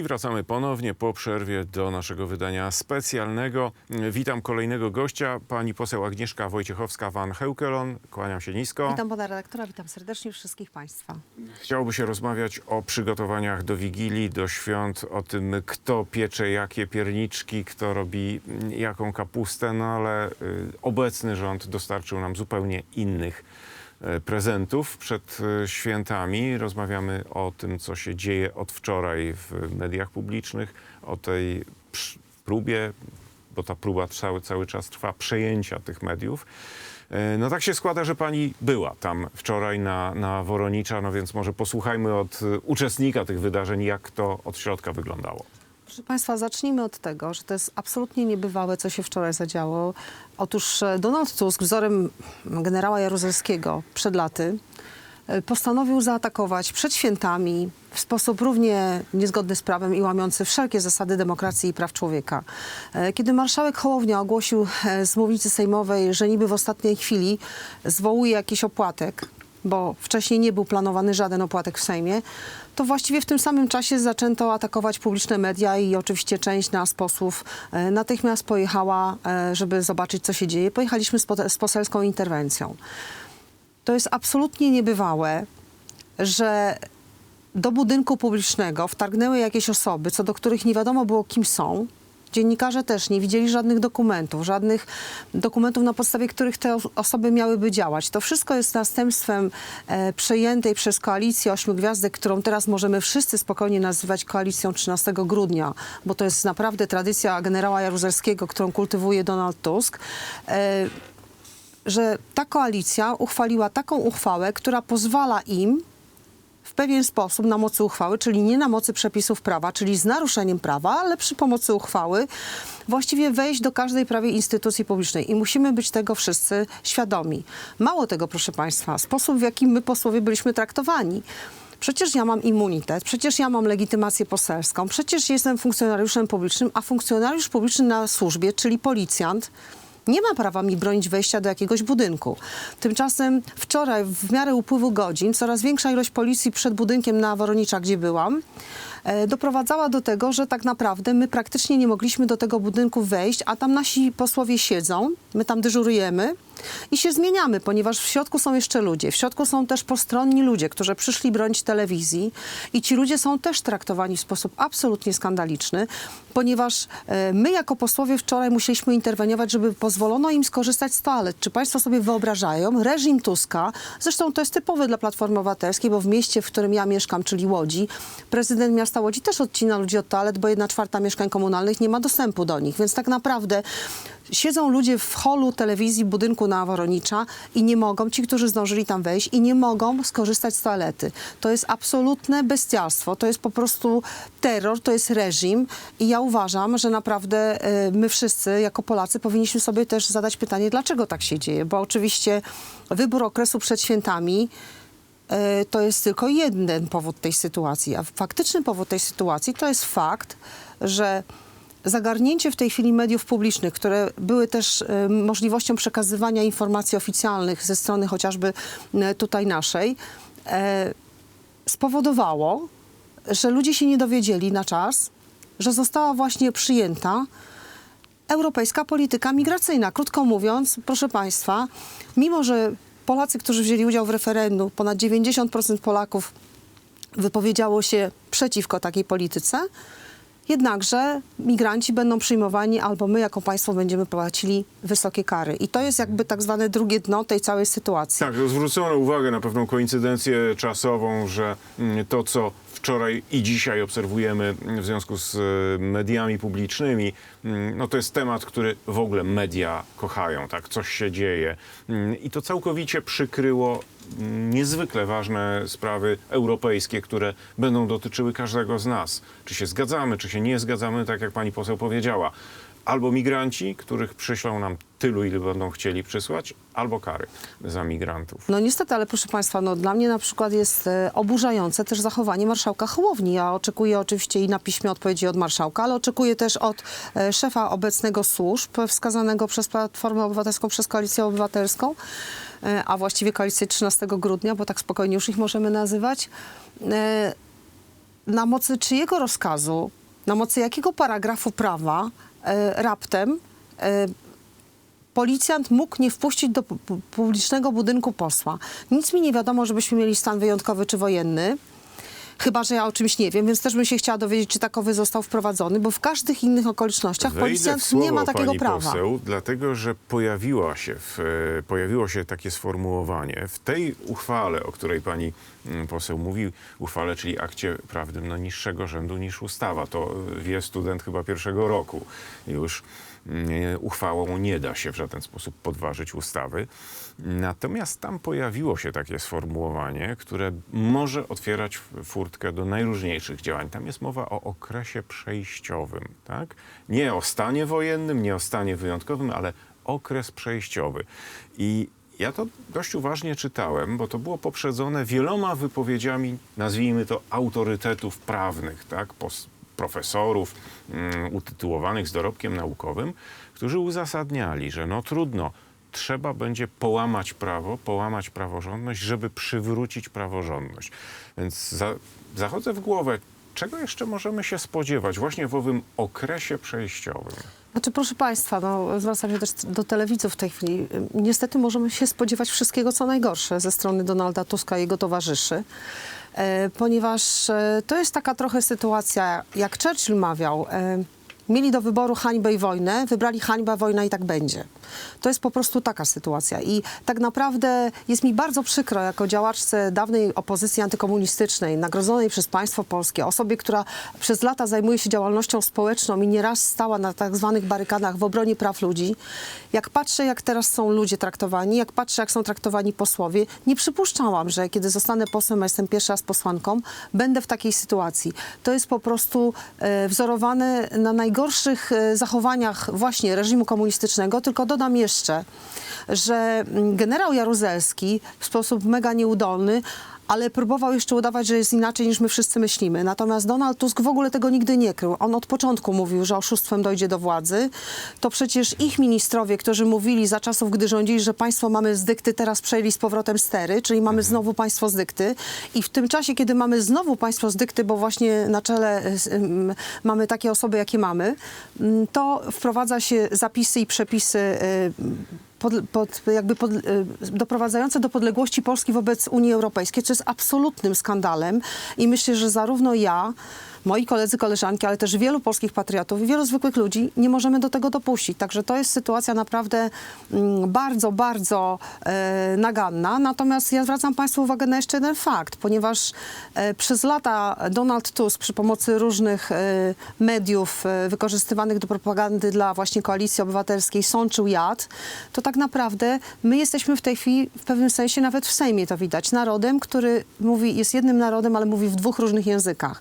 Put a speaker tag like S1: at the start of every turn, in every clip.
S1: I wracamy ponownie po przerwie do naszego wydania specjalnego. Witam kolejnego gościa, pani poseł Agnieszka Wojciechowska-Van Heukelon. Kłaniam się nisko.
S2: Witam pana redaktora, witam serdecznie wszystkich państwa.
S1: Chciałoby się rozmawiać o przygotowaniach do Wigilii, do świąt, o tym, kto piecze jakie pierniczki, kto robi jaką kapustę, no ale y, obecny rząd dostarczył nam zupełnie innych prezentów przed e, świętami. Rozmawiamy o tym, co się dzieje od wczoraj w mediach publicznych, o tej próbie, bo ta próba cały, cały czas trwa, przejęcia tych mediów. E, No tak się składa, że pani była tam wczoraj na, na Woronicza, no więc może posłuchajmy od e, uczestnika tych wydarzeń, jak to od środka wyglądało.
S2: Proszę państwa, zacznijmy od tego, że to jest absolutnie niebywałe, co się wczoraj zadziało. Otóż e, Donald Tusk, wzorem generała Jaruzelskiego przed laty, e, postanowił zaatakować przed świętami w sposób równie niezgodny z prawem i łamiący wszelkie zasady demokracji i praw człowieka. E, Kiedy marszałek Hołownia ogłosił z mównicy sejmowej, że niby w ostatniej chwili zwołuje jakiś opłatek, bo wcześniej nie był planowany żaden opłatek w Sejmie, to właściwie w tym samym czasie zaczęto atakować publiczne media i oczywiście część nas posłów e, natychmiast pojechała, e, żeby zobaczyć, co się dzieje. Pojechaliśmy z, poselską interwencją. To jest absolutnie niebywałe, że do budynku publicznego wtargnęły jakieś osoby, co do których nie wiadomo było, kim są. Dziennikarze też nie widzieli żadnych dokumentów, żadnych dokumentów, na podstawie których te os- osoby miałyby działać. To wszystko jest następstwem e, przejętej przez koalicję Ośmiu Gwiazdek, którą teraz możemy wszyscy spokojnie nazywać koalicją 13 grudnia, bo to jest naprawdę tradycja generała Jaruzelskiego, którą kultywuje Donald Tusk. E, że ta koalicja uchwaliła taką uchwałę, która pozwala im w pewien sposób na mocy uchwały, czyli nie na mocy przepisów prawa, czyli z naruszeniem prawa, ale przy pomocy uchwały, właściwie wejść do każdej prawie instytucji publicznej. I musimy być tego wszyscy świadomi. Mało tego, proszę Państwa, sposób w jaki my posłowie byliśmy traktowani. Przecież ja mam immunitet, przecież ja mam legitymację poselską, przecież jestem funkcjonariuszem publicznym, a funkcjonariusz publiczny na służbie, czyli policjant, nie ma prawa mi bronić wejścia do jakiegoś budynku. Tymczasem wczoraj, w miarę upływu godzin, coraz większa ilość policji przed budynkiem na Woronicza, gdzie byłam, e, doprowadzała do tego, że tak naprawdę my praktycznie nie mogliśmy do tego budynku wejść, a tam nasi posłowie siedzą, my tam dyżurujemy i się zmieniamy, ponieważ w środku są jeszcze ludzie. W środku są też postronni ludzie, którzy przyszli bronić telewizji i ci ludzie są też traktowani w sposób absolutnie skandaliczny, ponieważ e, my jako posłowie wczoraj musieliśmy interweniować, żeby pozwolono im skorzystać z toalet. Czy państwo sobie wyobrażają? Reżim Tuska, zresztą to jest typowe dla Platformy Obywatelskiej, bo w mieście, w którym ja mieszkam, czyli Łodzi, prezydent miasta Łodzi też odcina ludzi od toalet, bo jedna czwarta mieszkań komunalnych nie ma dostępu do nich. Więc tak naprawdę siedzą ludzie w holu telewizji budynku na Woronicza i nie mogą, ci, którzy zdążyli tam wejść, i nie mogą skorzystać z toalety. To jest absolutne bestialstwo, to jest po prostu terror, to jest reżim. I ja uważam, że naprawdę e, my wszyscy jako Polacy powinniśmy sobie też zadać pytanie, dlaczego tak się dzieje, bo oczywiście wybór okresu przed świętami e, to jest tylko jeden powód tej sytuacji, a faktyczny powód tej sytuacji to jest fakt, że zagarnięcie w tej chwili mediów publicznych, które były też e, możliwością przekazywania informacji oficjalnych ze strony chociażby e, tutaj naszej, e, spowodowało, że ludzie się nie dowiedzieli na czas, że została właśnie przyjęta europejska polityka migracyjna. Krótko mówiąc, proszę Państwa, mimo że Polacy, którzy wzięli udział w referendum, ponad 90% Polaków wypowiedziało się przeciwko takiej polityce, jednakże migranci będą przyjmowani albo my jako państwo będziemy płacili wysokie kary. I to jest jakby tak zwane drugie dno tej całej sytuacji.
S1: Tak, zwrócono uwagę na pewną koincydencję czasową, że mm, to, co wczoraj i dzisiaj obserwujemy w związku z e, mediami publicznymi, mm, no to jest temat, który w ogóle media kochają, tak? Coś się dzieje. Mm, I to całkowicie przykryło niezwykle ważne sprawy europejskie, które będą dotyczyły każdego z nas. Czy się zgadzamy, czy się nie zgadzamy, tak jak pani poseł powiedziała. Albo migranci, których przyślą nam tylu, ile będą chcieli przysłać, albo kary za migrantów.
S2: No niestety, ale proszę Państwa, no dla mnie na przykład jest e, oburzające też zachowanie marszałka Hołowni. Ja oczekuję oczywiście i na piśmie odpowiedzi od marszałka, ale oczekuję też od e, szefa obecnego służb wskazanego przez Platformę Obywatelską, przez Koalicję Obywatelską, a właściwie Koalicję 13 grudnia, bo tak spokojnie już ich możemy nazywać. E, na mocy czyjego rozkazu, na mocy jakiego paragrafu prawa e, raptem e, policjant mógł nie wpuścić do pu- pu- publicznego budynku posła. Nic mi nie wiadomo, żebyśmy mieli stan wyjątkowy czy wojenny. Chyba, że ja o czymś nie wiem, więc też bym się chciała dowiedzieć, czy takowy został wprowadzony, bo w każdych innych okolicznościach
S1: Wejdę
S2: policjant nie ma takiego
S1: pani
S2: prawa.
S1: Poseł, dlatego, że pojawiła się w, e, pojawiło się takie sformułowanie w tej uchwale, o której pani mm, poseł mówi, uchwale, czyli akcie prawnym no, niższego rzędu niż ustawa. To e, wie student chyba pierwszego roku. Już uchwałą nie da się w żaden sposób podważyć ustawy. Natomiast tam pojawiło się takie sformułowanie, które może otwierać furtkę do najróżniejszych działań. Tam jest mowa o okresie przejściowym, tak? Nie o stanie wojennym, nie o stanie wyjątkowym, ale okres przejściowy. I ja to dość uważnie czytałem, bo to było poprzedzone wieloma wypowiedziami, nazwijmy to autorytetów prawnych, tak? Profesorów mm, utytułowanych z dorobkiem naukowym, którzy uzasadniali, że no trudno, trzeba będzie połamać prawo, połamać praworządność, żeby przywrócić praworządność. Więc za, zachodzę w głowę, czego jeszcze możemy się spodziewać właśnie w owym okresie przejściowym?
S2: Znaczy, proszę Państwa, no, zwracam się też do telewidzów w tej chwili. Niestety możemy się spodziewać wszystkiego, co najgorsze ze strony Donalda Tuska i jego towarzyszy, e, ponieważ e, to jest taka trochę sytuacja, jak Churchill mawiał, e, mieli do wyboru hańbę i wojnę, wybrali hańbę, wojna i tak będzie. To jest po prostu taka sytuacja. I tak naprawdę jest mi bardzo przykro, jako działaczce dawnej opozycji antykomunistycznej, nagrodzonej przez państwo polskie, osobie, która przez lata zajmuje się działalnością społeczną i nieraz stała na tak zwanych barykadach w obronie praw ludzi. Jak patrzę, jak teraz są ludzie traktowani, jak patrzę, jak są traktowani posłowie, nie przypuszczałam, że kiedy zostanę posłem, a jestem pierwszy raz posłanką, będę w takiej sytuacji. To jest po prostu e, wzorowane na najgorszych e, zachowaniach właśnie reżimu komunistycznego, tylko dodam jeszcze, że mm, generał Jaruzelski w sposób mega nieudolny ale próbował jeszcze udawać, że jest inaczej niż my wszyscy myślimy. Natomiast Donald Tusk w ogóle tego nigdy nie krył. On od początku mówił, że oszustwem dojdzie do władzy. To przecież ich ministrowie, którzy mówili za czasów, gdy rządzili, że państwo mamy z dykty, teraz przejęli z powrotem stery, czyli mamy znowu państwo z dykty. I w tym czasie, kiedy mamy znowu państwo z dykty, bo właśnie na czele y, ym, mamy takie osoby, jakie mamy, ym, to wprowadza się zapisy i przepisy y, pod, pod, jakby pod, y, doprowadzające do podległości Polski wobec Unii Europejskiej, co jest absolutnym skandalem. I myślę, że zarówno ja, moi koledzy, koleżanki, ale też wielu polskich patriotów i wielu zwykłych ludzi nie możemy do tego dopuścić. Także to jest sytuacja naprawdę mm, bardzo, bardzo e, naganna. Natomiast ja zwracam Państwu uwagę na jeszcze jeden fakt, ponieważ e, przez lata Donald Tusk przy pomocy różnych e, mediów e, wykorzystywanych do propagandy dla właśnie Koalicji Obywatelskiej sączył jad, to tak naprawdę my jesteśmy w tej chwili w pewnym sensie nawet w Sejmie to widać, narodem, który mówi, jest jednym narodem, ale mówi w dwóch różnych językach.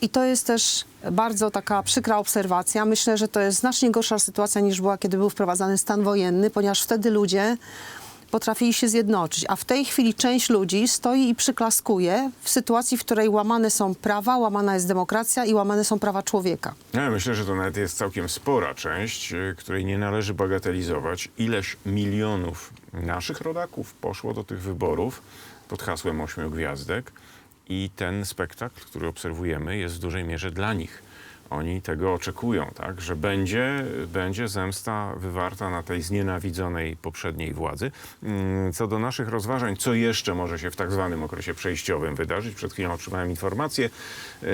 S2: I to jest też bardzo taka przykra obserwacja. Myślę, że to jest znacznie gorsza sytuacja niż była, kiedy był wprowadzany stan wojenny, ponieważ wtedy ludzie potrafili się zjednoczyć, a w tej chwili część ludzi stoi i przyklaskuje w sytuacji, w której łamane są prawa, łamana jest demokracja i łamane są prawa człowieka.
S1: Ja myślę, że to nawet jest całkiem spora część, y, której nie należy bagatelizować. Ileś milionów naszych rodaków poszło do tych wyborów pod hasłem ośmiu gwiazdek i ten spektakl, który obserwujemy, jest w dużej mierze dla nich. Oni tego oczekują, tak, że będzie, będzie zemsta wywarta na tej znienawidzonej poprzedniej władzy. Mm, Co do naszych rozważań, co jeszcze może się w tak zwanym okresie przejściowym wydarzyć, przed chwilą otrzymałem informację, e,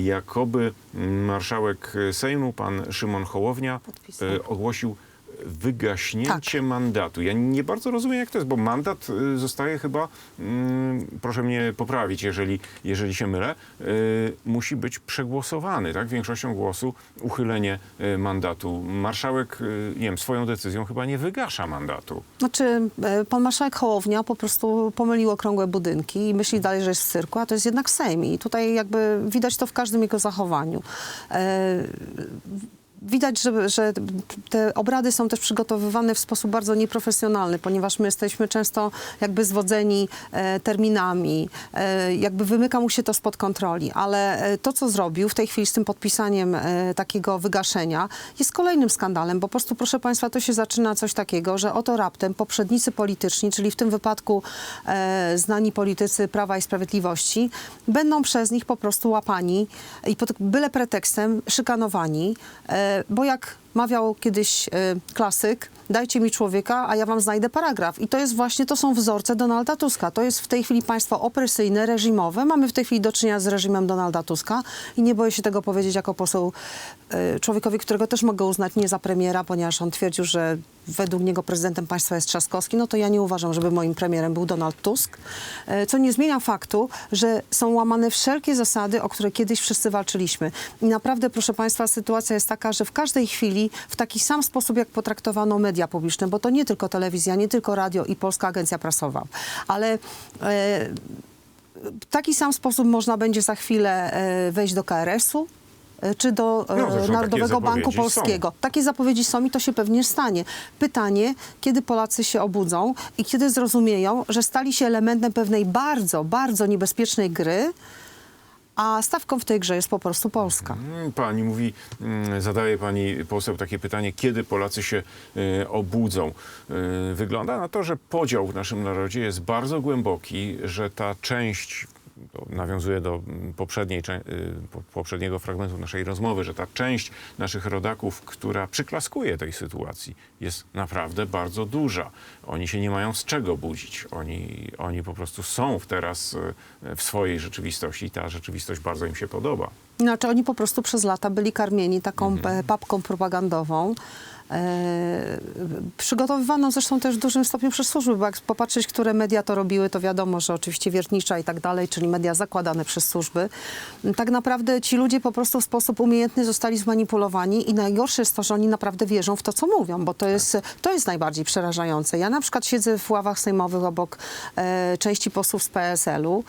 S1: jakoby marszałek Sejmu, pan Szymon Hołownia,
S2: Podpisał.
S1: e, ogłosił wygaśnięcie mandatu. Ja nie bardzo rozumiem, jak to jest, bo mandat y, zostaje chyba, mm, proszę mnie poprawić, jeżeli, jeżeli się mylę, y, musi być przegłosowany, tak? Większością głosu uchylenie y, mandatu. Marszałek, y, nie wiem, swoją decyzją chyba nie wygasza mandatu.
S2: Znaczy, e, pan marszałek Hołownia po prostu pomylił okrągłe budynki i myśli dalej, że jest w cyrku, a to jest jednak Sejm. I tutaj jakby widać to w każdym jego zachowaniu. E, widać, że, że te obrady są też przygotowywane w sposób bardzo nieprofesjonalny, ponieważ my jesteśmy często jakby zwodzeni e, terminami, e, jakby wymyka mu się to spod kontroli, ale e, to, co zrobił w tej chwili z tym podpisaniem takiego wygaszenia, jest kolejnym skandalem, bo po prostu, proszę Państwa, to się zaczyna coś takiego, że oto raptem poprzednicy polityczni, czyli w tym wypadku znani politycy Prawa i Sprawiedliwości, będą przez nich po prostu łapani i pod byle pretekstem szykanowani, bo jak mawiał kiedyś e, klasyk, dajcie mi człowieka, a ja wam znajdę paragraf. I to jest właśnie, to są wzorce Donalda Tuska. To jest w tej chwili państwo opresyjne, reżimowe. Mamy w tej chwili do czynienia z reżimem Donalda Tuska i nie boję się tego powiedzieć jako poseł e, człowiekowi, którego też mogę uznać nie za premiera, ponieważ on twierdził, że według niego prezydentem państwa jest Trzaskowski. No to ja nie uważam, żeby moim premierem był Donald Tusk. E, Co nie zmienia faktu, że są łamane wszelkie zasady, o które kiedyś wszyscy walczyliśmy. I naprawdę, proszę państwa, sytuacja jest taka, że w każdej chwili w taki sam sposób, jak potraktowano media publiczne, bo to nie tylko telewizja, nie tylko radio i Polska Agencja Prasowa, ale e, w taki sam sposób można będzie za chwilę e, wejść do KRS-u. e, Czy do e,
S1: No,
S2: Narodowego Banku
S1: zapowiedzi są.
S2: Polskiego. Takie zapowiedzi są i to się pewnie stanie. Pytanie, kiedy Polacy się obudzą i kiedy zrozumieją, że stali się elementem pewnej bardzo, bardzo niebezpiecznej gry, a stawką w tej grze jest po prostu Polska.
S1: Mm, Pani mówi, mm, zadaje pani poseł takie pytanie, kiedy Polacy się y, obudzą. Y, wygląda na to, że podział w naszym narodzie jest bardzo głęboki, że ta część, nawiązuje do mm, poprzedniej, y, po- poprzedniego fragmentu naszej rozmowy, że ta część naszych rodaków, która przyklaskuje tej sytuacji, jest naprawdę bardzo duża. Oni się nie mają z czego budzić. Oni, oni po prostu są teraz y, w swojej rzeczywistości i ta rzeczywistość bardzo im się podoba.
S2: Znaczy oni po prostu przez lata byli karmieni taką e, papką propagandową. E, przygotowywaną zresztą też w dużym stopniu przez służby, bo jak popatrzeć, które media to robiły, to wiadomo, że oczywiście wiertnicza i tak dalej, czyli media zakładane przez służby. Tak naprawdę ci ludzie po prostu w sposób umiejętny zostali zmanipulowani i najgorsze jest to, że oni naprawdę wierzą w to, co mówią, bo to jest, to jest najbardziej przerażające. Ja na przykład siedzę w ławach sejmowych obok e, części posłów z PSL-u.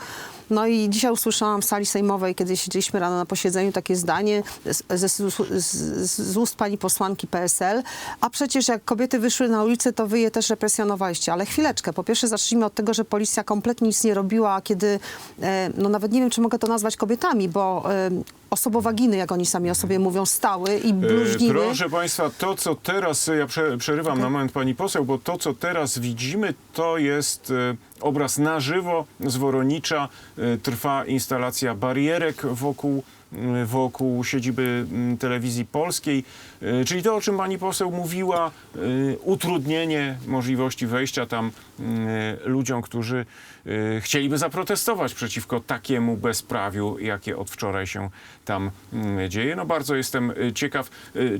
S2: No i dzisiaj usłyszałam w sali sejmowej, kiedy siedzieliśmy rano na posiedzeniu, takie zdanie z, z, z, z ust pani posłanki PSL, a przecież jak kobiety wyszły na ulicę, to wy je też represjonowaliście. Ale chwileczkę, po pierwsze zacznijmy od tego, że policja kompletnie nic nie robiła, a kiedy, e, no nawet nie wiem, czy mogę to nazwać kobietami, bo e, osobowaginy, jak oni sami o sobie mówią, stały i
S1: E,
S2: bluźniły.
S1: Proszę Państwa, to co teraz, ja prze, przerywam na moment Pani poseł, bo to co teraz widzimy, to jest obraz na żywo z Woronicza. E, Trwa instalacja barierek wokół, wokół siedziby m, telewizji polskiej, E, czyli to, o czym Pani poseł mówiła, e, utrudnienie możliwości wejścia tam m, ludziom, którzy e, chcieliby zaprotestować przeciwko takiemu bezprawiu, jakie od wczoraj się tam mm, dzieje. No bardzo jestem ciekaw.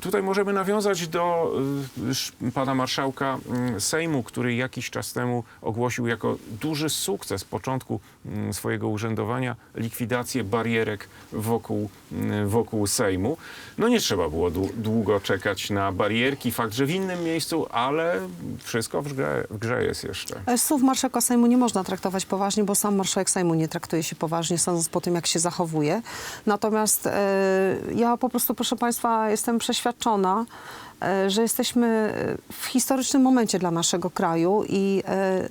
S1: Tutaj możemy nawiązać do pana marszałka mm, Sejmu, który jakiś czas temu ogłosił jako duży sukces początku mm, swojego urzędowania likwidację barierek wokół, mm, wokół Sejmu. No nie trzeba było dłu- długo czekać na barierki. Fakt, że w innym miejscu, ale wszystko w grze, w grze jest jeszcze.
S2: E, Słów marszałka Sejmu nie można traktować poważnie, bo sam marszałek Sejmu nie traktuje się poważnie, sądząc po tym, jak się zachowuje. Natomiast e, ja po prostu, proszę Państwa, jestem przeświadczona, e, że jesteśmy w historycznym momencie dla naszego kraju i e,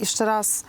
S2: jeszcze raz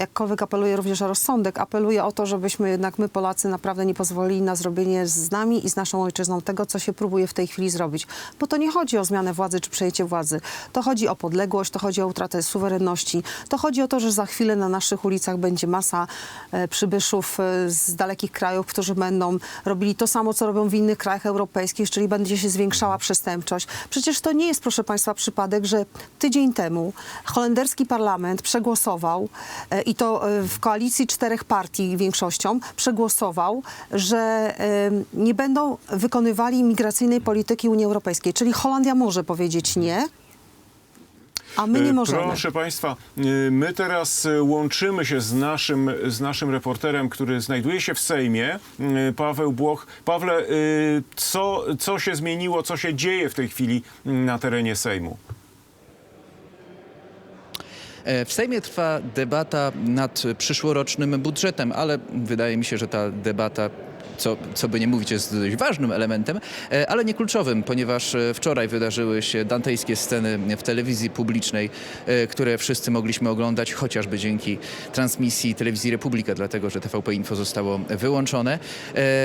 S2: jakkolwiek apeluję również o rozsądek, apeluję o to, żebyśmy jednak my Polacy naprawdę nie pozwolili na zrobienie z nami i z naszą ojczyzną tego, co się próbuje w tej chwili zrobić. Bo to nie chodzi o zmianę władzy czy przejęcie władzy. To chodzi o podległość, to chodzi o utratę suwerenności. To chodzi o to, że za chwilę na naszych ulicach będzie masa e, przybyszów e, z dalekich krajów, którzy będą robili to samo, co robią w innych krajach europejskich, czyli będzie się zwiększała przestępczość. Przecież to nie jest, proszę Państwa, przypadek, że tydzień temu holenderski parlament przegłosował e, i to e, w koalicji czterech partii większością przegłosował, że e, nie będą wykonywali migracyjnej polityki Unii Europejskiej. Czyli Holandia może powiedzieć nie, a my nie
S1: E,
S2: możemy.
S1: Proszę Państwa, my teraz łączymy się z naszym, z naszym reporterem, który znajduje się w Sejmie, Paweł Błoch. Pawle, co, co się zmieniło, co się dzieje w tej chwili na terenie Sejmu?
S3: E, W Sejmie trwa debata nad przyszłorocznym budżetem, ale wydaje mi się, że ta debata co, co by nie mówić jest dość ważnym elementem, e, ale nie kluczowym, ponieważ e, wczoraj wydarzyły się dantejskie sceny w telewizji publicznej, e, które wszyscy mogliśmy oglądać chociażby dzięki transmisji telewizji Republika, dlatego że TVP Info zostało wyłączone.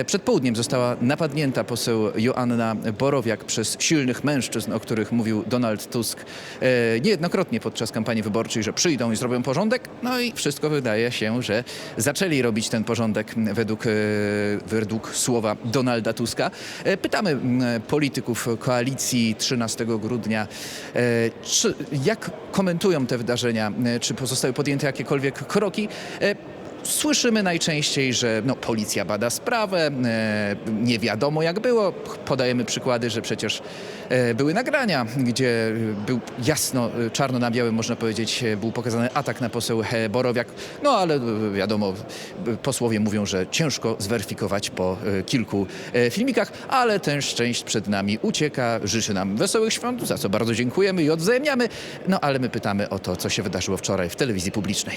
S3: Przed południem została napadnięta poseł Joanna Borowiak przez silnych mężczyzn, o których mówił Donald Tusk niejednokrotnie podczas kampanii wyborczej, że przyjdą i zrobią porządek. No i wszystko wydaje się, że zaczęli robić ten porządek według, według słowa Donalda Tuska. E, Pytamy polityków koalicji 13 grudnia, e, czy, jak komentują te wydarzenia, e, czy zostały podjęte jakiekolwiek kroki. E, Słyszymy najczęściej, że no, policja bada sprawę, e, nie wiadomo jak było. Podajemy przykłady, że przecież e, były nagrania, gdzie był jasno, e, czarno na białym, można powiedzieć, e, był pokazany atak na poseł e, Borowiak. No ale e, wiadomo, e, posłowie mówią, że ciężko zweryfikować po e, kilku e, filmikach, ale ten szczęść przed nami ucieka. Życzy nam wesołych świąt, za co bardzo dziękujemy i odwzajemniamy. No ale my pytamy o to, co się wydarzyło wczoraj w telewizji publicznej.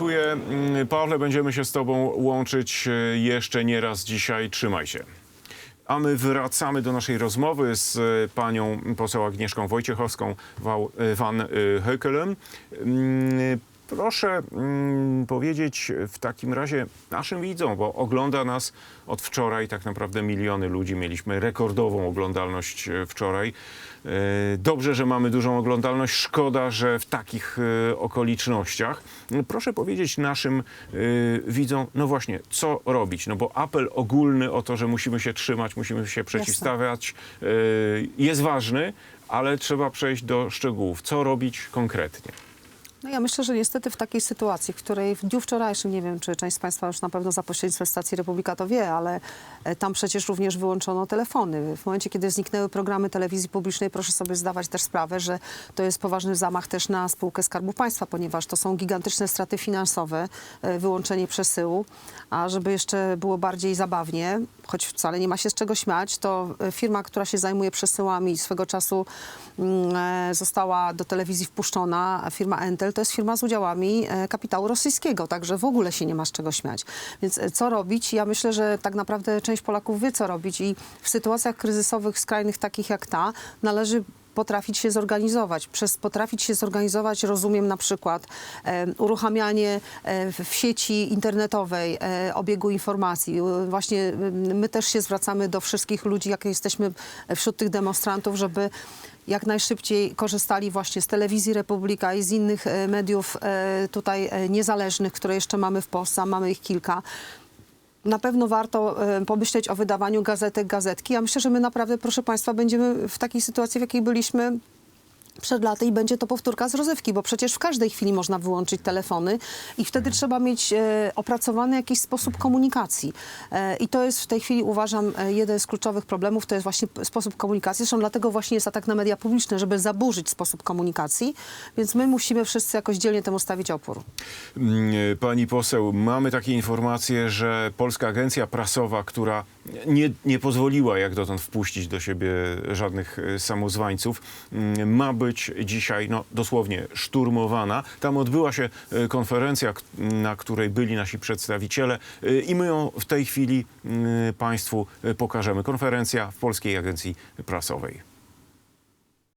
S1: Dziękuję. Mm, Pawle, będziemy się z Tobą łączyć e, jeszcze nie raz dzisiaj. Trzymaj się. A my wracamy do naszej rozmowy z e, panią poseł Agnieszką Wojciechowską e, van Heukelem. Mm, Proszę mm, powiedzieć w takim razie naszym widzom, bo ogląda nas od wczoraj tak naprawdę miliony ludzi. Mieliśmy rekordową oglądalność e, wczoraj. E, Dobrze, że mamy dużą oglądalność. Szkoda, że w takich e, okolicznościach. Proszę powiedzieć naszym widzom, no właśnie, co robić? No bo apel ogólny o to, że musimy się trzymać, musimy się przeciwstawiać, jest ważny, ale trzeba przejść do szczegółów. Co robić konkretnie?
S2: No ja myślę, że niestety w takiej sytuacji, w której w dniu wczorajszym, nie wiem, czy część z Państwa już na pewno za pośrednictwem stacji Republika to wie, ale e, tam przecież również wyłączono telefony. W momencie, kiedy zniknęły programy telewizji publicznej, proszę sobie zdawać też sprawę, że to jest poważny zamach też na spółkę Skarbu Państwa, ponieważ to są gigantyczne straty finansowe, e, wyłączenie przesyłu. A żeby jeszcze było bardziej zabawnie, choć wcale nie ma się z czego śmiać, to e, firma, która się zajmuje przesyłami swego czasu mm, została do telewizji wpuszczona, firma Entel to jest firma z udziałami e, kapitału rosyjskiego, także w ogóle się nie ma z czego śmiać. Więc e, co robić? Ja myślę, że tak naprawdę część Polaków wie, co robić i w sytuacjach kryzysowych, skrajnych takich jak ta, należy potrafić się zorganizować. Przez potrafić się zorganizować rozumiem na przykład e, uruchamianie e, w- sieci internetowej e, obiegu informacji. E, Właśnie e, my też się zwracamy do wszystkich ludzi, jak jesteśmy wśród tych demonstrantów, żeby jak najszybciej korzystali właśnie z telewizji Republika i z innych e, mediów tutaj niezależnych, które jeszcze mamy w Polsce, mamy ich kilka. Na pewno warto e, pomyśleć o wydawaniu gazetek, gazetki. Ja myślę, że my naprawdę, proszę Państwa, będziemy w takiej sytuacji, w jakiej byliśmy przed laty i będzie to powtórka z rozrywki, bo przecież w każdej chwili można wyłączyć telefony i wtedy trzeba mieć e, opracowany jakiś sposób komunikacji. E, I to jest w tej chwili, uważam, e, jeden z kluczowych problemów, to jest właśnie sposób komunikacji. Zresztą dlatego właśnie jest atak na media publiczne, żeby zaburzyć sposób komunikacji, więc my musimy wszyscy jakoś dzielnie temu stawić opór.
S1: Mm, Pani poseł, mamy takie informacje, że Polska Agencja Prasowa, która nie, nie pozwoliła jak dotąd wpuścić do siebie żadnych e, samozwańców, mm, ma być dzisiaj no, dosłownie szturmowana. Tam odbyła się e, konferencja, na której byli nasi przedstawiciele e, i my ją w tej chwili mm, Państwu pokażemy. Konferencja w Polskiej Agencji Prasowej.